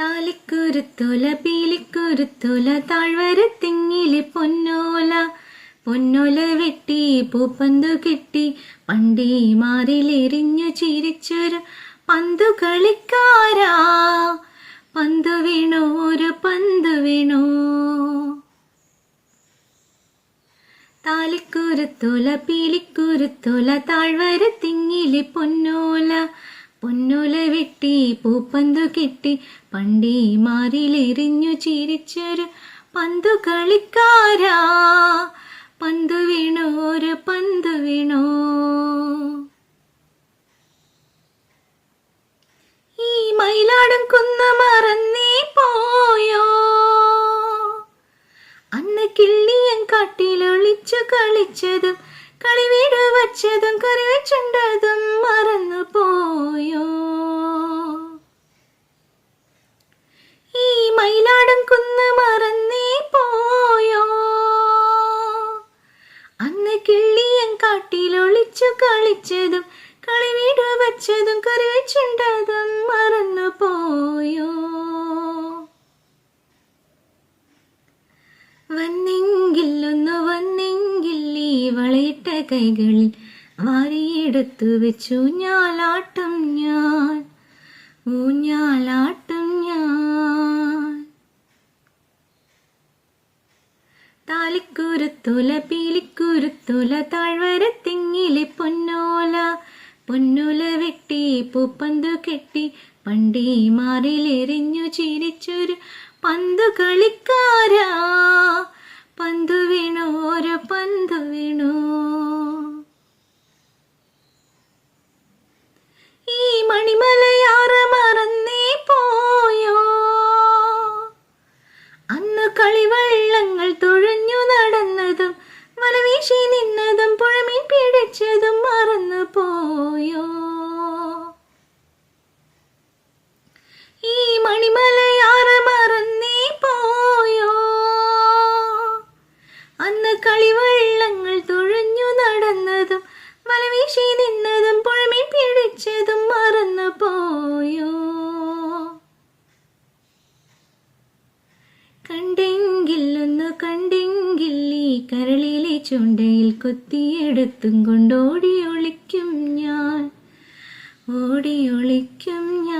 താലിക്കുരുത്തോല പീലിക്കുരുത്തോല താഴ്വരത്തിങ്ങിലെ പൊന്നോല. പൊന്നോല വെട്ടി പൂപ്പന്തു കെട്ടി പണ്ടേ മാറിലെറിഞ്ഞു ചിരിച്ചൊരു പന്തു കളിക്കാരാ. പന്തു വീണോ ഒരു പന്തു വീണോ. താലിക്കുരുത്തോല പീലിക്കുരുത്തോല താഴ്വരത്തിങ്ങിലെ പൊന്നോല. പൊന്നോല വെട്ടി പൂപ്പന്തു കെട്ടി പണ്ടേ മാറിലെറിഞ്ഞു ചിരിച്ചൊരു പന്തു കളിക്കാരാ. പന്തു വീണോരു പന്തു വീണോ. ഈ മയിലാടും കുന്ന മറന്നേ പോയോ? അന്ന് കിള്ളിയൻ കാട്ടിലൊളിച്ചു കളിച്ചതും കളിവീട് വച്ചതും കറി വെച്ചതും മറന്നു പോയോ ഈ മയിലാടും കുന്ന് മറന്നേ പോയോ അന്ന് കിള്ളിയൻ കാട്ടിലൊളിച്ചു കളിച്ചതും കളിവീട് വച്ചതും കറി കൈകളിൽ വാരിയെടുത്തു വെച്ചു. ഞാലാട്ടും ഞാൻ ഊഞ്ഞാലാട്ടും ഞാൻ. താലിക്കുരുത്തുല പീലിക്കുരുത്തുല താഴ്വര തിങ്ങിലെ പൊന്നോല പൊന്നുല വെട്ടി പൂപ്പന്തു കെട്ടി പണ്ടേ മാറിലെറിഞ്ഞു ചിരിച്ചൊരു പന്തു കളിക്കാരാ. പന്തു വീണു ഒരു പന്തു വീണു. ഈ മണിമലയാറ് മറന്നേ പോയോ? അന്ന് കളിവള്ളങ്ങൾ തുഴഞ്ഞു നടന്നതും വലവീശി നിന്നതും പുഴമീൻ പിടിച്ചതും മറന്നു പോയോ? അന്ന് കളിവള്ളങ്ങൾ തുഴഞ്ഞു നടന്നതും വലവീശി നിന്നതും പുഴമീൻ പിടിച്ചതും മറന്നു പോയോ കണ്ടെങ്കിൽ ഒന്ന് കണ്ടെങ്കിൽ ഈ കരളിലെ ചുണ്ടയിൽ കൊത്തിയെടുത്തും കൊണ്ടോടി ഒളിക്കും ഞാൻ. ഓടി ഒളിക്കും ഞാൻ.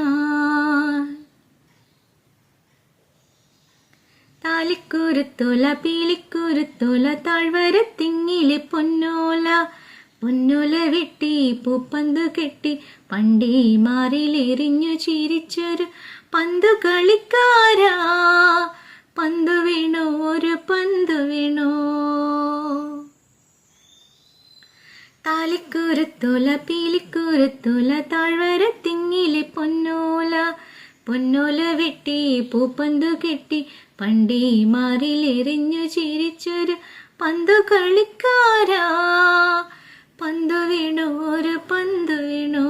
താലിക്കുരുത്തോല പീലിക്കുരുത്തോല താഴ്വരത്തിങ്ങിലെ പൊന്നോല. പൊന്നോല വെട്ടി പൂപ്പന്ത് കെട്ടി പണ്ടേ മാറിലെറിഞ്ഞു ചിരിച്ചൊരു പന്തു കളിക്കാരാ. പന്തു വീണോ ഒരു പന്തു വീണോ. താലിക്കുരുത്തോല പീലിക്കുരുത്തോല താഴ്വരത്തിങ്ങിലെ പൊന്നോല. പൊന്നോല വെട്ടി പൂപ്പന്തു കെട്ടി പണ്ടി മാറിലെറിഞ്ഞു ചിരിച്ചൊരു പന്തു കളിക്കാരാ. പന്തു വീണു ഒരു പന്തു വീണു.